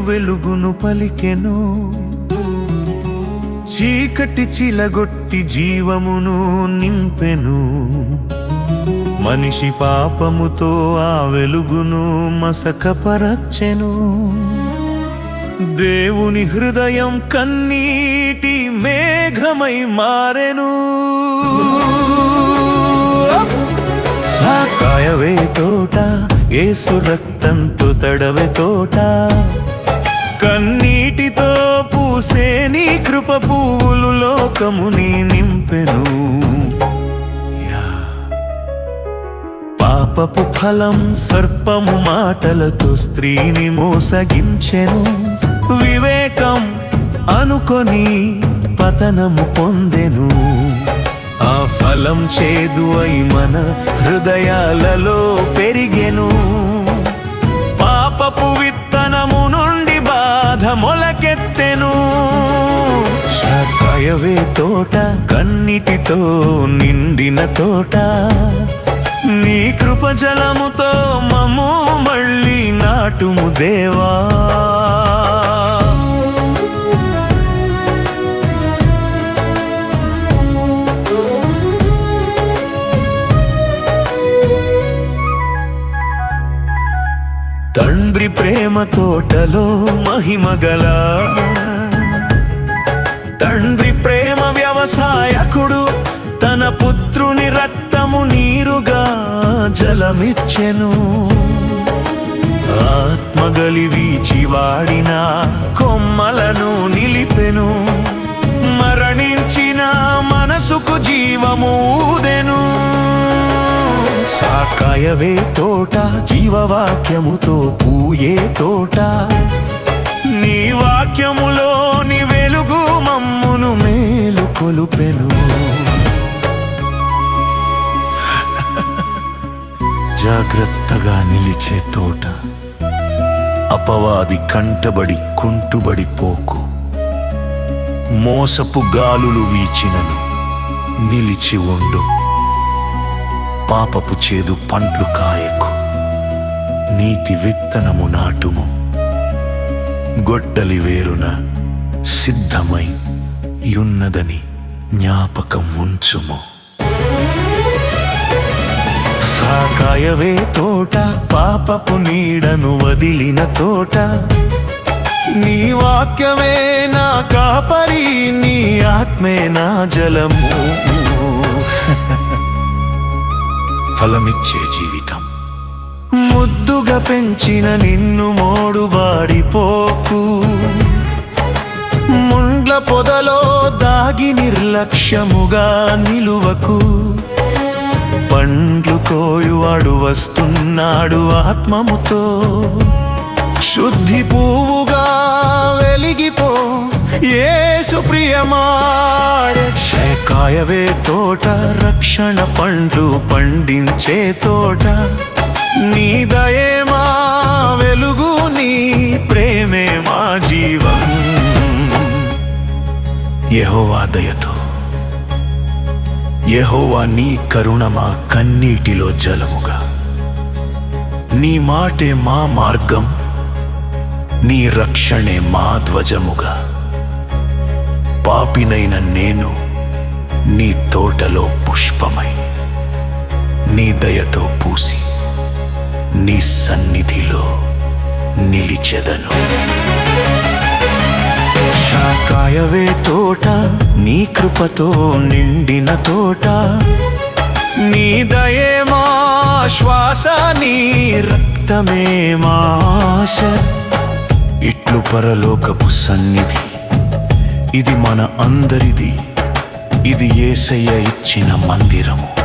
వెలుగును పలికెను. చీకటి చిలగొట్టి జీవమును నింపెను. మనిషి పాపముతో ఆ వెలుగును మసకపరచెను. దేవుని హృదయం కన్నీటి మేఘమై మారెను. ఏసు రక్తంతో తడవె తోట. కన్నీటితో పూసే నీ కృప పువ్వులు లోకముని నింపెను. పాపపు ఫలం సర్పము మాటలతో స్త్రీని మోసగించెను. వివేకం అనుకొని పతనము పొందెను. ఆ ఫలం చేదు అయి మన హృదయాలలో పెరిగెను. పాపపు విత్తనము నుండి బాధ మొలకెత్తెను. శాఖయవే తోట కన్నిటితో నిండిన తోట. నీ కృపజలముతో మము మళ్ళీ నాటుము దేవా. తండ్రి ప్రేమ తోటలో మహిమగల తండ్రి ప్రేమ వ్యవసాయకుడు తన పుత్రుని రక్తము నీరుగా జలమిచ్చెను. ఆత్మగలి వీచి వాడిన కొమ్మలను నిలిపెను. మరణించిన మనసుకు జీవమూదెను. కాయవే తోట జీవవాక్యముతో పూయే తోట. నీ వాక్యములోని వెలుగు మమ్మును మేలు కొలుపెను. జాగ్రత్తగా నిలిచే తోట అపవాది కంటబడి కుంటుబడి పోకు. మోసపు గాలులు వీచినను నిలిచి ఉండు. పాపపు చేదు పండ్లు కాయకు. నీతి విత్తనము నాటుము. గొడ్డలి వేరున సిద్ధమై యున్నదని జ్ఞాపకం ఉంచుము సాకాయవే తోట పాపపు నీడను వదిలిన తోట. నీ వాక్యమే నా కాపరి నీ ఆత్మే నా జలము. ఫలమిచ్చే జీవితం. ముద్దుగా పెంచిన నిన్ను మోడుబాడిపోకు ముండ్ల పొదలో దాగి నిర్లక్ష్యముగా నిలువకు. పండ్లు కోయువాడు వస్తున్నాడు ఆత్మముతో. శుద్ధి పువ్వుగా వెలిగిపో ఏ ప్రియమాడే కాయవే తోట రక్షణ పండ్లు పండించే తోట. నీ దయే మా వెలుగు నీ ప్రేమే మా జీవం. యహోవా దయతో యహోవా నీ కరుణ మా కన్నీటిలో జలముగా. నీ మాటే మా మార్గం నీ రక్షణే మా ధ్వజముగా. పాపినైన నేను నీ తోటలో పుష్పమై నీ దయతో పూసి నీ సన్నిధిలో నిలిచెదను. శాకాయవే తోట నీ కృపతో నిండిన తోట. నీ దయే మా శ్వాస నీ రక్తమే మా ఆశ. ఇట్లు పరలోకపు సన్నిధి ఇది మన అందరిది. ఇది ఏసయ్య ఇచ్చిన మందిరము.